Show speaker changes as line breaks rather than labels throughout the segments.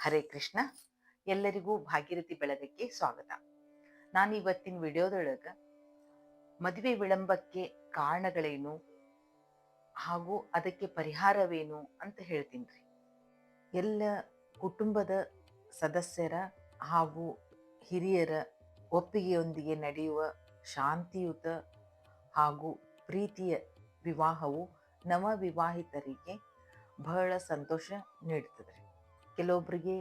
ಹರೇ ಕೃಷ್ಣ. ಎಲ್ಲರಿಗೂ ಭಾಗೀರಥಿ ಬೆಳಗಕ್ಕೆ ಸ್ವಾಗತ. ನಾನು ಇವತ್ತಿನ ವಿಡಿಯೋದೊಳಗ ಮದುವೆ ವಿಳಂಬಕ್ಕೆ ಕಾರಣಗಳೇನು ಹಾಗೂ ಅದಕ್ಕೆ ಪರಿಹಾರವೇನು ಅಂತ ಹೇಳ್ತೀನಿ ರೀ. ಎಲ್ಲ ಕುಟುಂಬದ ಸದಸ್ಯರ ಹಾಗೂ ಹಿರಿಯರ ಒಪ್ಪಿಗೆಯೊಂದಿಗೆ ನಡೆಯುವ ಶಾಂತಿಯುತ ಹಾಗೂ ಪ್ರೀತಿಯ ವಿವಾಹವು ನವ ವಿವಾಹಿತರಿಗೆ ಬಹಳ ಸಂತೋಷ ನೀಡುತ್ತದೆ ಕೆಲವೊಬ್ಬರಿಗೆ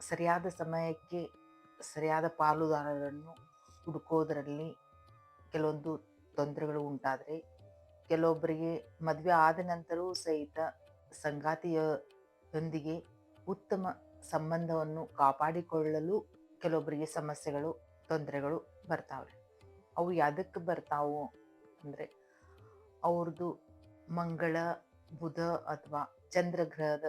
ಸರಿಯಾದ ಸಮಯಕ್ಕೆ ಸರಿಯಾದ ಪಾಲುದಾರರನ್ನು ಹುಡುಕೋದರಲ್ಲಿ ಕೆಲವೊಂದು ತೊಂದರೆಗಳು ಉಂಟಾದರೆ ಕೆಲವೊಬ್ಬರಿಗೆ ಮದುವೆ ಆದ ನಂತರವೂ ಸಹಿತ ಸಂಗಾತಿಯೊಂದಿಗೆ ಉತ್ತಮ ಸಂಬಂಧವನ್ನು ಕಾಪಾಡಿಕೊಳ್ಳಲು ಕೆಲವೊಬ್ಬರಿಗೆ ಸಮಸ್ಯೆಗಳು, ತೊಂದರೆಗಳು ಬರ್ತಾವೆ. ಅವು ಯಾವುದಕ್ಕೆ ಬರ್ತಾವು ಅಂದರೆ, ಅವ್ರದ್ದು ಮಂಗಳ, ಬುಧ ಅಥವಾ ಚಂದ್ರಗ್ರಹದ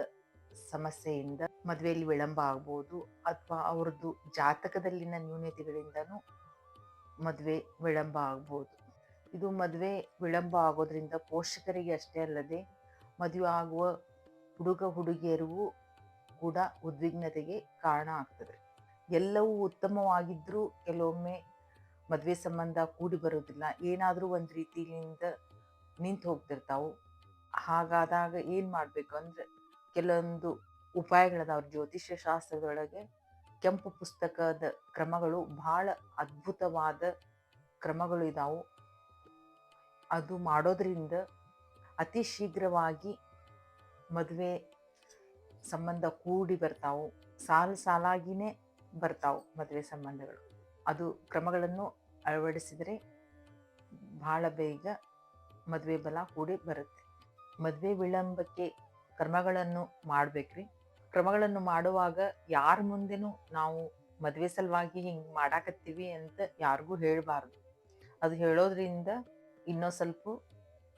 ಸಮಸ್ಯೆಯಿಂದ ಮದುವೆಯಲ್ಲಿ ವಿಳಂಬ ಆಗ್ಬೋದು ಅಥವಾ ಅವ್ರದ್ದು ಜಾತಕದಲ್ಲಿನ ನ್ಯೂನತೆಗಳಿಂದನೂ ಮದುವೆ ವಿಳಂಬ ಆಗ್ಬೋದು. ಇದು ಮದುವೆ ವಿಳಂಬ ಆಗೋದ್ರಿಂದ ಪೋಷಕರಿಗೆ ಅಷ್ಟೇ ಅಲ್ಲದೆ ಮದುವೆ ಆಗುವ ಹುಡುಗ ಹುಡುಗಿಯರಿಗೂ ಕೂಡ ಉದ್ವಿಗ್ನತೆಗೆ ಕಾರಣ ಆಗ್ತದೆ. ಎಲ್ಲವೂ ಉತ್ತಮವಾಗಿದ್ದರೂ ಕೆಲವೊಮ್ಮೆ ಮದುವೆ ಸಂಬಂಧ ಕೂಡಿ ಬರೋದಿಲ್ಲ ಏನಾದರೂ ಒಂದು ರೀತಿಯಿಂದ ನಿಂತು ಹೋಗ್ತಿರ್ತಾವೆ. ಹಾಗಾದಾಗ ಏನು ಮಾಡಬೇಕು ಅಂದರೆ ಕೆಲವೊಂದು ಉಪಾಯಗಳದಾವ ಜ್ಯೋತಿಷ್ಯ ಶಾಸ್ತ್ರದೊಳಗೆ ಕೆಂಪು ಪುಸ್ತಕದ ಕ್ರಮಗಳು ಬಹಳ ಅದ್ಭುತವಾದ ಕ್ರಮಗಳು ಇದಾವು. ಅದು ಮಾಡೋದ್ರಿಂದ ಅತಿ ಶೀಘ್ರವಾಗಿ ಮದುವೆ ಸಂಬಂಧ ಕೂಡಿ ಬರ್ತಾವು. ಸಾಲು ಸಾಲಾಗಿನೇ ಬರ್ತಾವು ಮದುವೆ ಸಂಬಂಧಗಳು. ಅದು ಕ್ರಮಗಳನ್ನು ಅಳವಡಿಸಿದರೆ ಬಹಳ ಬೇಗ ಮದುವೆ ಬಲ ಕೂಡಿ ಬರುತ್ತೆ. ಮದುವೆ ವಿಳಂಬಕ್ಕೆ ಕ್ರಮಗಳನ್ನು ಮಾಡ್ಬೇಕ್ರಿ. ಕ್ರಮಗಳನ್ನು ಮಾಡುವಾಗ ಯಾರ ಮುಂದೆನೂ ನಾವು ಮದುವೆ ಸಲುವಾಗಿ ಹಿಂಗೆ ಮಾಡಾಕತ್ತೀವಿ ಅಂತ ಯಾರಿಗೂ ಹೇಳಬಾರ್ದು. ಅದು ಹೇಳೋದ್ರಿಂದ ಇನ್ನೂ ಸ್ವಲ್ಪ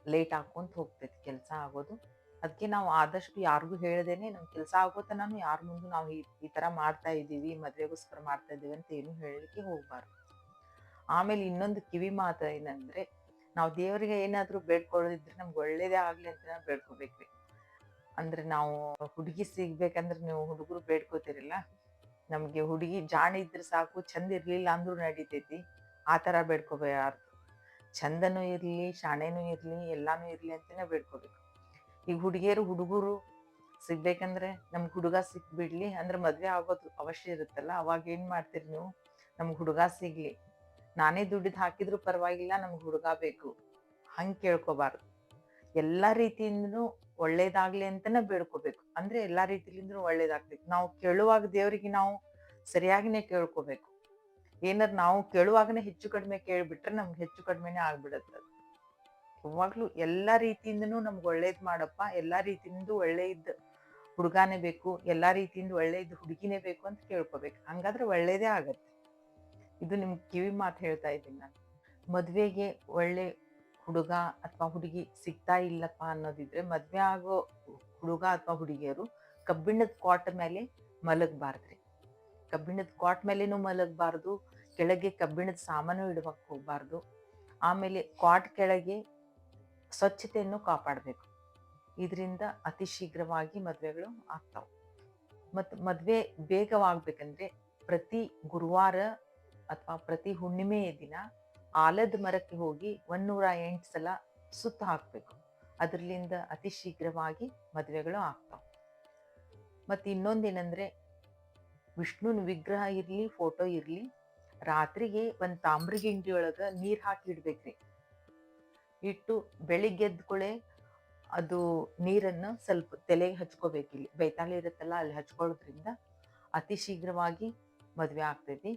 ಲೇಟ್ ಹಾಕೊಂತ ಹೋಗ್ತೈತಿ ಕೆಲಸ ಆಗೋದು. ಅದಕ್ಕೆ ನಾವು ಆದಷ್ಟು ಯಾರಿಗೂ ಹೇಳ್ದೇನೆ ನಮ್ಮ ಕೆಲಸ ಆಗೋತ ನಾನು ಯಾರ ಮುಂದೆ ನಾವು ಈ ಈ ಥರ ಮಾಡ್ತಾ ಇದ್ದೀವಿ, ಮದುವೆಗೋಸ್ಕರ ಮಾಡ್ತಾ ಇದ್ದೀವಿ ಅಂತ ಏನು ಹೇಳಲಿಕ್ಕೆ ಹೋಗ್ಬಾರ್ದು. ಆಮೇಲೆ ಇನ್ನೊಂದು ಕಿವಿ ಮಾತು ಏನಂದ್ರೆ, ನಾವು ದೇವರಿಗೆ ಏನಾದರೂ ಬೇಡ್ಕೊಳ್ಳೋದಿದ್ರೆ ನಮ್ಗೆ ಒಳ್ಳೇದೇ ಆಗಲಿ ಅಂತ ಬೇಡ್ಕೋಬೇಕ್ರಿ. ಅಂದ್ರೆ ನಾವು ಹುಡುಗಿ ಸಿಗ್ಬೇಕಂದ್ರೆ ನೀವು ಹುಡುಗರು ಬೇಡ್ಕೋತಿರಲ್ಲ. ನಮಗೆ ಹುಡುಗಿ ಜಾಣ ಇದ್ರೆ ಸಾಕು, ಚಂದ ಇರ್ಲಿಲ್ಲ ಅಂದ್ರೂ ನಡೀತೈತಿ. ಆ ಥರ ಬೇಡ್ಕೋಬಾರ್ದು. ಚಂದನೂ ಇರಲಿ, ಶಾಣೆನೂ ಇರಲಿ, ಎಲ್ಲಾನು ಇರಲಿ ಅಂತಲೇ ಬೇಡ್ಕೋಬೇಕು. ಈಗ ಹುಡುಗಿಯರು, ಹುಡುಗರು ಸಿಗ್ಬೇಕಂದ್ರೆ ನಮ್ಗೆ ಹುಡುಗ ಸಿಕ್ಬಿಡ್ಲಿ ಅಂದ್ರೆ ಮದುವೆ ಆಗೋದು ಅವಶ್ಯ ಇರುತ್ತಲ್ಲ, ಅವಾಗ ಏನು ಮಾಡ್ತೀರಿ ನೀವು? ನಮ್ಗೆ ಹುಡುಗ ಸಿಗ್ಲಿ. ನಾನೇ ದುಡ್ಡಿದ್ ಹಾಕಿದ್ರು ಪರವಾಗಿಲ್ಲ, ನಮ್ಗೆ ಹುಡುಗ ಬೇಕು. ಹಂಗೆ ಕೇಳ್ಕೋಬಾರ್ದು. ಎಲ್ಲ ರೀತಿಯಿಂದನೂ ಒಳ್ಳೇದಾಗ್ಲಿ ಅಂತಾನೆ ಬೇಡ್ಕೋಬೇಕು. ಅಂದ್ರೆ ಎಲ್ಲಾ ರೀತಿಲಿಂದ ಒಳ್ಳೇದಾಗ್ಬೇಕು. ನಾವು ಕೇಳುವಾಗ ದೇವರಿಗೆ ನಾವು ಸರಿಯಾಗಿನೇ ಕೇಳ್ಕೋಬೇಕು. ಏನಾರ ನಾವು ಕೇಳುವಾಗನೇ ಹೆಚ್ಚು ಕಡಿಮೆ ಕೇಳ್ಬಿಟ್ರೆ ನಮ್ಗೆ ಹೆಚ್ಚು ಕಡಿಮೆನೆ ಆಗ್ಬಿಡತ್ತೆ ಯಾವಾಗ್ಲೂ ಎಲ್ಲಾ ರೀತಿಯಿಂದನೂ ನಮ್ಗೆ ಒಳ್ಳೇದ್ ಮಾಡಪ್ಪ, ಎಲ್ಲಾ ರೀತಿಯಿಂದ ಒಳ್ಳೆ ಇದ್ದ ಹುಡುಗಾನೇ ಬೇಕು, ಎಲ್ಲಾ ರೀತಿಯಿಂದ ಒಳ್ಳೆ ಇದ್ದ ಹುಡುಗಿನೇ ಬೇಕು ಅಂತ ಕೇಳ್ಕೋಬೇಕು. ಹಂಗಾದ್ರೆ ಒಳ್ಳೇದೇ ಆಗತ್ತೆ. ಇದು ನಿಮ್ಗೆ ಕಿವಿ ಮಾತು ಹೇಳ್ತಾ ಇದ್ದೀನಿ ನಾನು. ಮದುವೆಗೆ ಒಳ್ಳೆ ಹುಡುಗ ಅಥವಾ ಹುಡುಗಿ ಸಿಗ್ತಾ ಇಲ್ಲಪ್ಪ ಅನ್ನೋದಿದ್ರೆ ಮದುವೆ ಆಗೋ ಹುಡುಗ ಅಥವಾ ಹುಡುಗಿಯರು ಕಬ್ಬಿಣದ ಕ್ವಾಟ್ ಮೇಲೆ ಮಲಗಬಾರ್ದ್ರಿ. ಕಬ್ಬಿಣದ ಕ್ವಾಟ್ ಮೇಲೇನು ಮಲಗಬಾರ್ದು, ಕೆಳಗೆ ಕಬ್ಬಿಣದ ಸಾಮಾನು ಇಡಬೇಕು ಹೋಗಬಾರ್ದು, ಆಮೇಲೆ ಕ್ವಾಟ್ ಕೆಳಗೆ ಸ್ವಚ್ಛತೆಯನ್ನು ಕಾಪಾಡಬೇಕು. ಇದರಿಂದ ಅತಿ ಶೀಘ್ರವಾಗಿ ಮದುವೆಗಳು ಆಗ್ತಾವೆ. ಮತ್ತು ಮದುವೆ ಬೇಗವಾಗಬೇಕಂದ್ರೆ ಪ್ರತಿ ಗುರುವಾರ ಅಥವಾ ಪ್ರತಿ ಹುಣ್ಣಿಮೆಯ ದಿನ ಆಲದ ಮರಕ್ಕೆ ಹೋಗಿ ಒಂದೂರ ಎಂಟು ಸಲ ಸುತ್ತ ಹಾಕಬೇಕು. ಅದರಲ್ಲಿಂದ ಅತಿ ಶೀಘ್ರವಾಗಿ ಮದುವೆಗಳು ಆಗ್ತಾವೆ. ಮತ್ತು ಇನ್ನೊಂದೇನೆಂದರೆ ವಿಷ್ಣುನ ವಿಗ್ರಹ ಇರಲಿ, ಫೋಟೋ ಇರಲಿ, ರಾತ್ರಿಗೆ ಒಂದು ತಾಮ್ರ ಗಿಂಡಿಯೊಳಗೆ ನೀರು ಹಾಕಿ ಇಡ್ಬೇಕ್ರಿ. ಇಟ್ಟು ಬೆಳಿಗ್ಗೆ ಎದ್ಕೊಳ್ಳೆ ಅದು ನೀರನ್ನು ಸ್ವಲ್ಪ ತಲೆಗೆ ಹಚ್ಕೋಬೇಕಿಲ್ಲಿ ಬೈತಾಳೆ ಇರುತ್ತಲ್ಲ, ಅಲ್ಲಿ ಹಚ್ಕೊಳ್ಳೋದ್ರಿಂದ ಅತಿ ಶೀಘ್ರವಾಗಿ ಮದುವೆ ಆಗ್ತೈತಿ.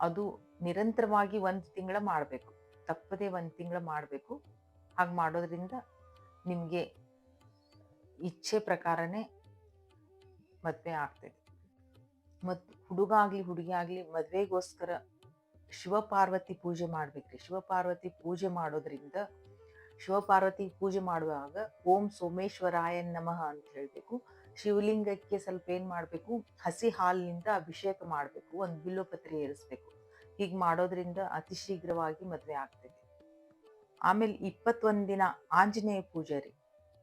ಅದು ನಿರಂತರವಾಗಿ ಒಂದು ತಿಂಗಳ ಮಾಡಬೇಕು. ತಪ್ಪದೇ ಒಂದು ತಿಂಗಳ ಮಾಡಬೇಕು. ಹಾಗೆ ಮಾಡೋದ್ರಿಂದ ನಿಮಗೆ ಇಚ್ಛೆ ಪ್ರಕಾರನೇ ಮದುವೆ ಆಗ್ತೈತಿ ಮತ್ತು ಹುಡುಗ ಆಗಲಿ ಹುಡುಗಿ ಆಗಲಿ ಮದುವೆಗೋಸ್ಕರ ಶಿವಪಾರ್ವತಿ ಪೂಜೆ ಮಾಡ್ಬೇಕ್ರಿ. ಶಿವಪಾರ್ವತಿ ಪೂಜೆ ಮಾಡೋದ್ರಿಂದ ಶಿವಪಾರ್ವತಿ ಪೂಜೆ ಮಾಡುವಾಗ ಓಂ ಸೋಮೇಶ್ವರಾಯ ನಮಃ ಅಂತ ಹೇಳಬೇಕು. ಶಿವಲಿಂಗಕ್ಕೆ ಸ್ವಲ್ಪ ಏನು ಮಾಡಬೇಕು? ಹಸಿ ಹಾಲಿನಿಂದ ಅಭಿಷೇಕ ಮಾಡಬೇಕು, ಒಂದು ಬಿಲ್ಲೋಪತ್ರೆ ಏರಿಸ್ಬೇಕು. ಹೀಗೆ ಮಾಡೋದ್ರಿಂದ ಅತಿ ಶೀಘ್ರವಾಗಿ ಮದುವೆ ಆಗ್ತದೆ. ಆಮೇಲೆ ಇಪ್ಪತ್ತೊಂದು ದಿನ ಆಂಜನೇಯ ಪೂಜೆ ರೀ.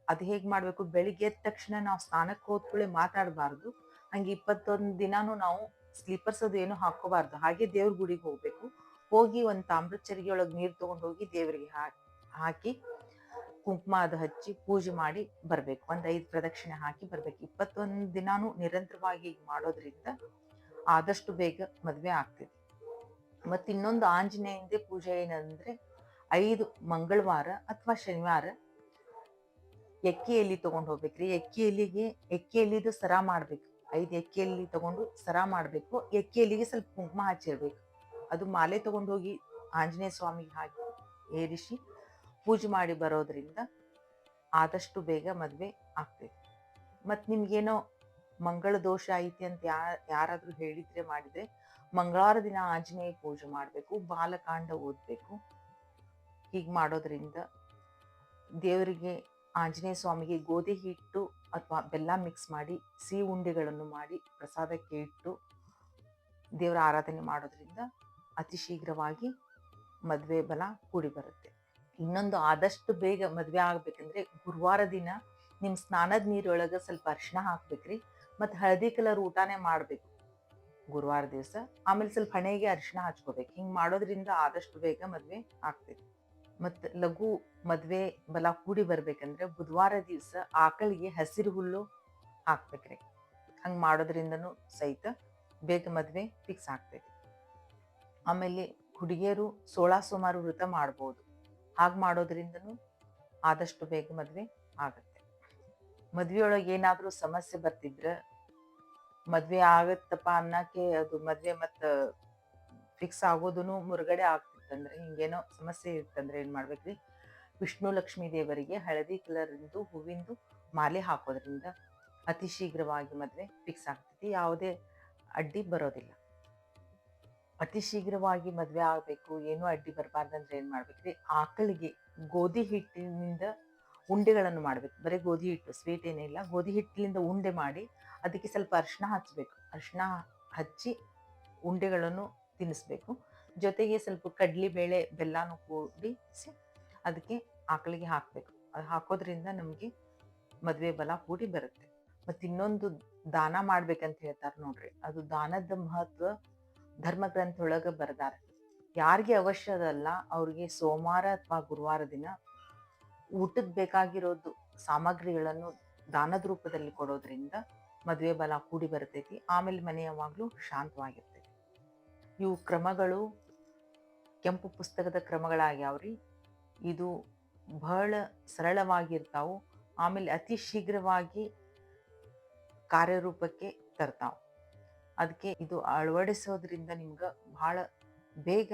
ಅದು ಹೇಗೆ ಮಾಡಬೇಕು? ಬೆಳಿಗ್ಗೆ ಎದ್ದ ತಕ್ಷಣ ನಾವು ಸ್ನಾನಕ್ಕೆ ಹೋದ್ಕೊಳ್ಳೆ ಮಾತಾಡಬಾರ್ದು. ಹಂಗೆ ಇಪ್ಪತ್ತೊಂದು ದಿನಾನು ನಾವು ಸ್ಲೀಪರ್ಸ್ ಅದು ಏನು ಹಾಕೋಬಾರ್ದು ಹಾಗೆ ದೇವ್ರ ಗುಡಿಗೆ ಹೋಗ್ಬೇಕು. ಹೋಗಿ ಒಂದು ತಾಮ್ರದ ಚರಿಗೆ ಒಳಗೆ ನೀರು ತಗೊಂಡು ಹೋಗಿ ದೇವರಿಗೆ ಹಾಕಿ ಕುಂಕುಮ ಅದು ಹಚ್ಚಿ ಪೂಜೆ ಮಾಡಿ ಬರ್ಬೇಕು. ಒಂದ್ ಐದು ಪ್ರದಕ್ಷಿಣೆ ಹಾಕಿ ಬರ್ಬೇಕು. ಇಪ್ಪತ್ತೊಂದು ದಿನಾನು ನಿರಂತರವಾಗಿ ಮಾಡೋದ್ರಿಂದ ಆದಷ್ಟು ಬೇಗ ಮದ್ವೆ ಆಗ್ತದೆ. ಮತ್ತೆ ಇನ್ನೊಂದು ಆಂಜನೇಯಂದೇ ಪೂಜೆ ಏನಂದ್ರೆ ಐದು ಮಂಗಳವಾರ ಅಥವಾ ಶನಿವಾರ ಎಕ್ಕಿ ಎಲ್ಲಿ ತಗೊಂಡು ಹೋಗ್ಬೇಕ್ರಿ ಎಕ್ಕಿ ಎಲ್ಲಿಗೆ ಎಕ್ಕಿ ಎಲ್ಲಿದು ಸರ ಮಾಡ್ಬೇಕು. ಐದು ಎಕ್ಕಿ ಎಲ್ಲಿ ತಗೊಂಡು ಸರ ಮಾಡ್ಬೇಕು. ಎಕ್ಕಿ ಸ್ವಲ್ಪ ಕುಂಕುಮ ಹಚ್ಚಿರ್ಬೇಕು. ಅದು ಮಾಲೆ ತಗೊಂಡು ಹೋಗಿ ಆಂಜನೇಯ ಸ್ವಾಮಿಗೆ ಹಾಕಿ ಏರಿಸಿ ಪೂಜೆ ಮಾಡಿ ಬರೋದ್ರಿಂದ ಆದಷ್ಟು ಬೇಗ ಮದುವೆ ಆಗ್ತೈತಿ. ಮತ್ತು ನಿಮ್ಗೇನೋ ಮಂಗಳ ದೋಷ ಐತಿ ಅಂತ ಯಾ, ಯಾರಾದರೂ ಹೇಳಿದ್ರೆ ಮಾಡಿದರೆ ಮಂಗಳವಾರ ದಿನ ಆಂಜನೇಯ ಪೂಜೆ ಮಾಡಬೇಕು, ಬಾಲಕಾಂಡ ಓದಬೇಕು. ಹೀಗೆ ಮಾಡೋದ್ರಿಂದ ದೇವರಿಗೆ, ಆಂಜನೇಯ ಸ್ವಾಮಿಗೆ ಗೋಧಿ ಹಿಟ್ಟು ಅಥವಾ ಬೆಲ್ಲ ಮಿಕ್ಸ್ ಮಾಡಿ, ಸಿಹಿ ಉಂಡೆಗಳನ್ನು ಮಾಡಿ ಪ್ರಸಾದಕ್ಕೆ ಇಟ್ಟು ದೇವರ ಆರಾಧನೆ ಮಾಡೋದ್ರಿಂದ ಅತಿ ಶೀಘ್ರವಾಗಿ ಮದುವೆ ಬಲ ಕೂಡಿ ಬರುತ್ತೆ. ಇನ್ನೊಂದು ಆದಷ್ಟು ಬೇಗ ಮದುವೆ ಆಗ್ಬೇಕಂದ್ರೆ ಗುರುವಾರ ದಿನ ನಿಮ್ಮ ಸ್ನಾನದ ನೀರೊಳಗೆ ಸ್ವಲ್ಪ ಅರಿಶಿನ ಹಾಕ್ಬೇಕ್ರಿ, ಮತ್ತು ಹಳದಿ ಕಲರ್ ಊಟನೇ ಮಾಡಬೇಕು. ಗುರುವಾರ ದಿವಸ, ಆಮೇಲೆ ಸ್ವಲ್ಪ ಹಣೆಗೆ ಅರಿಶಿನ ಹಚ್ಕೋಬೇಕು. ಹಿಂಗೆ ಮಾಡೋದ್ರಿಂದ ಆದಷ್ಟು ಬೇಗ ಮದುವೆ ಆಗ್ತೈತಿ. ಮತ್ತು ಲಘು ಮದುವೆ ಬಲ ಕೂಡಿ ಬರ್ಬೇಕಂದ್ರೆ ಬುಧವಾರ ದಿವಸ ಆಕಳಿಗೆ ಹಸಿರು ಹುಲ್ಲು ಹಾಕ್ಬೇಕ್ರಿ. ಹಂಗೆ ಮಾಡೋದ್ರಿಂದನು ಸಹಿತ ಬೇಗ ಮದುವೆ ಫಿಕ್ಸ್ ಆಗ್ತೈತಿ. ಆಮೇಲೆ ಹುಡುಗಿಯರು ಸೋಳ ಸುಮಾರು ವೃತ ಮಾಡ್ಬೋದು. ಹಾಗೆ ಮಾಡೋದ್ರಿಂದನೂ ಆದಷ್ಟು ಬೇಗ ಮದುವೆ ಆಗುತ್ತೆ. ಮದುವೆಯೊಳಗೆ ಏನಾದರೂ ಸಮಸ್ಯೆ ಬರ್ತಿದ್ರೆ ಮದುವೆ ಆಗತ್ತಪ್ಪ ಅನ್ನಕ್ಕೆ ಅದು ಮದುವೆ ಮತ್ತು ಫಿಕ್ಸ್ ಆಗೋದನ್ನು ಮುರುಗಡೆ ಆಗ್ತಿತ್ತಂದ್ರೆ ಹಿಂಗೇನೋ ಸಮಸ್ಯೆ ಇತ್ತಂದ್ರೆ ಏನು ಮಾಡ್ಬೇಕ್ರಿ? ವಿಷ್ಣು ಲಕ್ಷ್ಮೀ ದೇವರಿಗೆ ಹಳದಿ ಕಲರಿಂದು ಹೂವಿಂದು ಮಾಲೆ ಹಾಕೋದ್ರಿಂದ ಅತಿ ಶೀಘ್ರವಾಗಿ ಮದುವೆ ಫಿಕ್ಸ್ ಆಗ್ತೈತಿ. ಯಾವುದೇ ಅಡ್ಡಿ ಬರೋದಿಲ್ಲ. ಅತಿ ಶೀಘ್ರವಾಗಿ ಮದುವೆ ಆಗಬೇಕು, ಏನೂ ಅಡ್ಡಿ ಬರಬಾರ್ದಂದ್ರೆ ಏನು ಮಾಡ್ಬೇಕ್ರಿ ಆಕಳಿಗೆ ಗೋಧಿ ಹಿಟ್ಟಿನಿಂದ ಉಂಡೆಗಳನ್ನು ಮಾಡಬೇಕು. ಬರೀ ಗೋಧಿ ಹಿಟ್ಟು ಸ್ವೀಟ್ ಏನಿಲ್ಲ ಗೋಧಿ ಹಿಟ್ಟಿನಿಂದ ಉಂಡೆ ಮಾಡಿ ಅದಕ್ಕೆ ಸ್ವಲ್ಪ ಅರಿಶಿನ ಹಚ್ಚಬೇಕು ಅರಿಶಿನ ಹಚ್ಚಿ ಉಂಡೆಗಳನ್ನು ತಿನ್ನಿಸ್ಬೇಕು. ಜೊತೆಗೆ ಸ್ವಲ್ಪ ಕಡ್ಲಿ ಬೇಳೆ ಬೆಲ್ಲನೂ ಕೂಡಿಸಿ ಅದಕ್ಕೆ ಆಕಳಿಗೆ ಹಾಕಬೇಕು. ಅದು ಹಾಕೋದ್ರಿಂದ ನಮಗೆ ಮದುವೆ ಬಲ ಕೂಡಿ ಬರುತ್ತೆ. ಮತ್ತು ಇನ್ನೊಂದು ದಾನ ಮಾಡ್ಬೇಕಂತ ಹೇಳ್ತಾರೆ ನೋಡ್ರಿ. ಅದು ದಾನದ ಮಹತ್ವ ಧರ್ಮ ಗ್ರಂಥ ಒಳಗೆ ಬರ್ದಾರ. ಯಾರಿಗೆ ಅವಶ್ಯ ಅಲ್ಲ ಅವ್ರಿಗೆ ಸೋಮವಾರ ಅಥವಾ ಗುರುವಾರ ದಿನ ಊಟಕ್ಕೆ ಬೇಕಾಗಿರೋದು ಸಾಮಗ್ರಿಗಳನ್ನು ದಾನದ ರೂಪದಲ್ಲಿ ಕೊಡೋದ್ರಿಂದ ಮದುವೆ ಬಲ ಕೂಡಿ ಬರ್ತೈತಿ, ಆಮೇಲೆ ಮನೆಯವಾಗಲೂ ಶಾಂತವಾಗಿರ್ತೈತಿ. ಇವು ಕ್ರಮಗಳು, ಕೆಂಪು ಪುಸ್ತಕದ ಕ್ರಮಗಳಾಗ್ಯಾವ್ರಿ. ಇದು ಬಹಳ ಸರಳವಾಗಿರ್ತಾವು, ಆಮೇಲೆ ಅತಿ ಶೀಘ್ರವಾಗಿ ಕಾರ್ಯರೂಪಕ್ಕೆ ತರ್ತಾವ. ಅದಕ್ಕೆ ಇದು ಅಳವಡಿಸೋದ್ರಿಂದ ನಿಮ್ಗೆ ಬಹಳ ಬೇಗ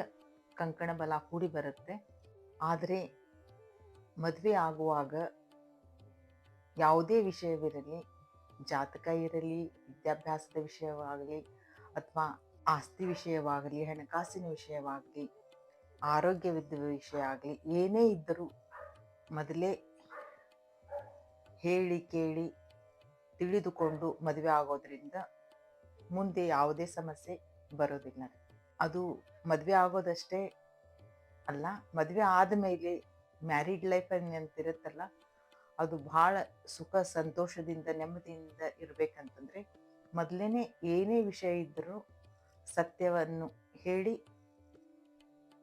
ಕಂಕಣ ಬಲ ಕೂಡಿ ಬರುತ್ತೆ. ಆದರೆ ಮದುವೆ ಆಗುವಾಗ ಯಾವುದೇ ವಿಷಯವಿರಲಿ, ಜಾತಕ ಇರಲಿ, ವಿದ್ಯಾಭ್ಯಾಸದ ವಿಷಯವಾಗಲಿ ಅಥವಾ ಆಸ್ತಿ ವಿಷಯವಾಗಲಿ, ಹಣಕಾಸಿನ ವಿಷಯವಾಗಲಿ, ಆರೋಗ್ಯವಿದ್ದ ವಿಷಯ ಆಗಲಿ, ಏನೇ ಇದ್ದರೂ ಮೊದಲೇ ಹೇಳಿ ಕೇಳಿ ತಿಳಿದುಕೊಂಡು ಮದುವೆ ಆಗೋದ್ರಿಂದ ಮುಂದೆ ಯಾವುದೇ ಸಮಸ್ಯೆ ಬರೋದಿಲ್ಲ. ಅದು ಮದುವೆ ಆಗೋದಷ್ಟೇ ಅಲ್ಲ, ಮದುವೆ ಆದ ಮೇಲೆ ಮ್ಯಾರಿಡ್ ಲೈಫ್ ಅಂತಿರುತ್ತಲ್ಲ, ಅದು ಭಾಳ ಸುಖ, ಸಂತೋಷದಿಂದ, ನೆಮ್ಮದಿಯಿಂದ ಇರಬೇಕಂತಂದರೆ ಮೊದಲೇನೆ ಏನೇ ವಿಷಯ ಇದ್ದರೂ ಸತ್ಯವನ್ನು ಹೇಳಿ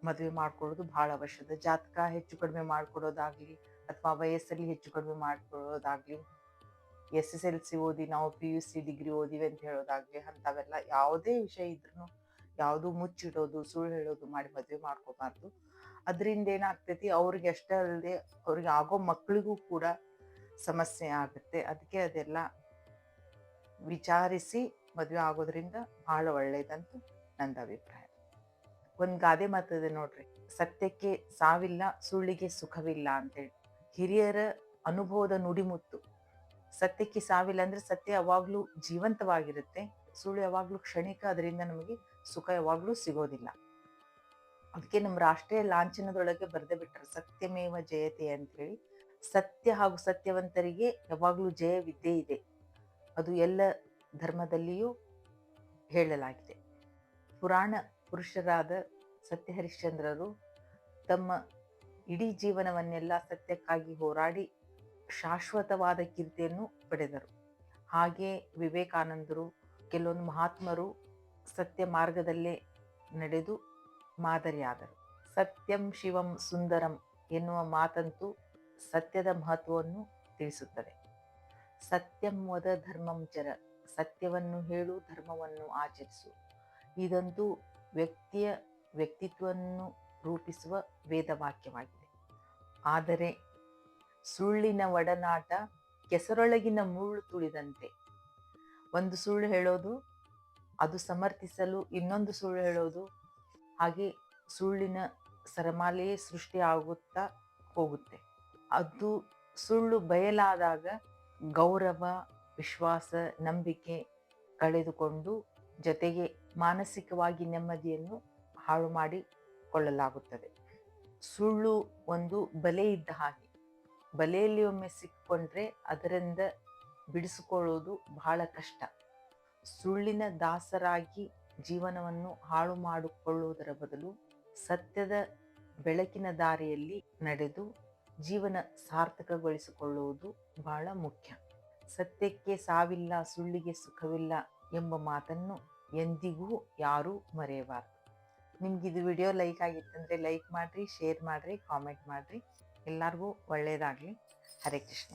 ಮದುವೆ ಮಾಡ್ಕೊಳ್ಳೋದು ಬಹಳ ಅವಶ್ಯದ. ಜಾತಕ ಹೆಚ್ಚು ಕಡಿಮೆ ಮಾಡಿಕೊಡೋದಾಗಲಿ ಅಥವಾ ವಯಸ್ಸಲ್ಲಿ ಹೆಚ್ಚು ಕಡಿಮೆ ಮಾಡ್ಕೊಳ್ಳೋದಾಗ್ಲಿ ಎಸ್ ಎಸ್ ಎಲ್ ಸಿ ಓದಿ ನಾವು ಪಿ ಯು ಸಿ ಡಿಗ್ರಿ ಓದಿವಿ ಅಂತ ಹೇಳೋದಾಗ್ಲಿ ಅಂಥವೆಲ್ಲ ಯಾವುದೇ ವಿಷಯ ಇದ್ರೂ ಯಾವುದು ಮುಚ್ಚಿಡೋದು ಸುಳ್ಳು ಹೇಳೋದು ಮಾಡಿ ಮದುವೆ ಮಾಡ್ಕೋಬಾರ್ದು ಅದರಿಂದ ಏನಾಗ್ತೈತಿ ಅವ್ರಿಗೆ ಅಷ್ಟೇ ಅಲ್ಲದೆ ಅವ್ರಿಗೆ ಆಗೋ ಮಕ್ಕಳಿಗೂ ಕೂಡ ಸಮಸ್ಯೆ ಆಗುತ್ತೆ ಅದಕ್ಕೆ ಅದೆಲ್ಲ ವಿಚಾರಿಸಿ ಮದುವೆ ಆಗೋದ್ರಿಂದ ಭಾಳ ಒಳ್ಳೇದಂತ ನಂದು ಅಭಿಪ್ರಾಯ ಒಂದು ಗಾದೆ ಮಾತದೆ ನೋಡ್ರಿ ಸತ್ಯಕ್ಕೆ ಸಾವಿಲ್ಲ ಸುಳ್ಳಿಗೆ ಸುಖವಿಲ್ಲ ಅಂತೇಳಿ ಹಿರಿಯರ ಅನುಭವದ ನುಡಿಮುತ್ತು ಸತ್ಯಕ್ಕೆ ಸಾವಿಲ್ಲ ಅಂದ್ರೆ ಸತ್ಯ ಯಾವಾಗ್ಲೂ ಜೀವಂತವಾಗಿರುತ್ತೆ. ಸುಳ್ಳು ಯಾವಾಗ್ಲೂ ಕ್ಷಣಿಕ, ಅದರಿಂದ ನಮಗೆ ಸುಖ ಯಾವಾಗ್ಲೂ ಸಿಗೋದಿಲ್ಲ. ಅದಕ್ಕೆ ನಮ್ಮ ರಾಷ್ಟ್ರೀಯ ಲಾಂಛನದೊಳಗೆ ಬರೆದೇ ಬಿಟ್ಟರು ಸತ್ಯಮೇವ ಜಯತೆ ಅಂತ ಹೇಳಿ ಸತ್ಯ ಹಾಗೂ ಸತ್ಯವಂತರಿಗೆ ಯಾವಾಗಲೂ ಜಯವಿದ್ದೇ ಇದೆ. ಅದು ಎಲ್ಲ ಧರ್ಮದಲ್ಲಿಯೂ ಹೇಳಲಾಗಿದೆ. ಪುರಾಣ ಪುರುಷರಾದ ಸತ್ಯ ಹರಿಶ್ಚಂದ್ರರು ತಮ್ಮ ಇಡೀ ಜೀವನವನ್ನೆಲ್ಲ ಸತ್ಯಕ್ಕಾಗಿ ಹೋರಾಡಿ ಶಾಶ್ವತವಾದ ಕೀರ್ತಿಯನ್ನು ಪಡೆದರು. ಹಾಗೆ ವಿವೇಕಾನಂದರು, ಕೆಲವೊಂದು ಮಹಾತ್ಮರು ಸತ್ಯ ಮಾರ್ಗದಲ್ಲೇ ನಡೆದು ಮಾದರಿಯಾದರು. ಸತ್ಯಂ ಶಿವಂ ಸುಂದರಂ ಎನ್ನುವ ಮಾತಂತೂ ಸತ್ಯದ ಮಹತ್ವವನ್ನು ತಿಳಿಸುತ್ತದೆ. ಸತ್ಯಂ ವದ ಧರ್ಮಂ ಚರ, ಸತ್ಯವನ್ನು ಹೇಳು, ಧರ್ಮವನ್ನು ಆಚರಿಸು. ಇದಂತೂ ವ್ಯಕ್ತಿಯ ವ್ಯಕ್ತಿತ್ವವನ್ನು ರೂಪಿಸುವ ವೇದವಾಕ್ಯವಾಗಿದೆ. ಆದರೆ ಸುಳ್ಳಿನ ಒಡನಾಟ ಕೆಸರೊಳಗಿನ ಮುಳ್ಳು ತುಳಿದಂತೆ. ಒಂದು ಸುಳ್ಳು ಹೇಳೋದು, ಅದು ಸಮರ್ಥಿಸಲು ಇನ್ನೊಂದು ಸುಳ್ಳು ಹೇಳೋದು, ಹಾಗೆ ಸುಳ್ಳಿನ ಸರಮಾಲೆಯೇ ಸೃಷ್ಟಿ ಆಗುತ್ತಾ ಹೋಗುತ್ತೆ. ಅದು ಸುಳ್ಳು ಬಯಲಾದಾಗ ಗೌರವ, ವಿಶ್ವಾಸ, ನಂಬಿಕೆ ಕಳೆದುಕೊಂಡು ಜೊತೆಗೆ ಮಾನಸಿಕವಾಗಿ ನೆಮ್ಮದಿಯನ್ನು ಹಾಳು ಮಾಡಿಕೊಳ್ಳಲಾಗುತ್ತದೆ. ಸುಳ್ಳು ಒಂದು ಬಲೆ ಇದ್ದ ಹಾಗೆ. ಬಲೆಯಲ್ಲಿ ಒಮ್ಮೆ ಸಿಕ್ಕೊಂಡ್ರೆ ಅದರಿಂದ ಬಿಡಿಸಿಕೊಳ್ಳುವುದು ಬಹಳ ಕಷ್ಟ. ಸುಳ್ಳಿನ ದಾಸರಾಗಿ ಜೀವನವನ್ನು ಹಾಳು ಮಾಡಿಕೊಳ್ಳುವುದರ ಬದಲು ಸತ್ಯದ ಬೆಳಕಿನ ದಾರಿಯಲ್ಲಿ ನಡೆದು ಜೀವನ ಸಾರ್ಥಕಗೊಳಿಸಿಕೊಳ್ಳುವುದು ಬಹಳ ಮುಖ್ಯ. ಸತ್ಯಕ್ಕೆ ಸಾವಿಲ್ಲ, ಸುಳ್ಳಿಗೆ ಸುಖವಿಲ್ಲ ಎಂಬ ಮಾತನ್ನು ಎಂದಿಗೂ ಯಾರೂ ಮರೆಯಬಾರದು. ನಿಮ್ಗೆ ಇದು ವಿಡಿಯೋ ಲೈಕ್ ಆಗಿತ್ತಂದರೆ ಲೈಕ್ ಮಾಡಿರಿ, ಶೇರ್ ಮಾಡಿರಿ, ಕಾಮೆಂಟ್ ಮಾಡಿರಿ. ಎಲ್ಲರಿಗೂ ಒಳ್ಳೆಯದಾಗಲಿ ಹರೇ ಕೃಷ್ಣ.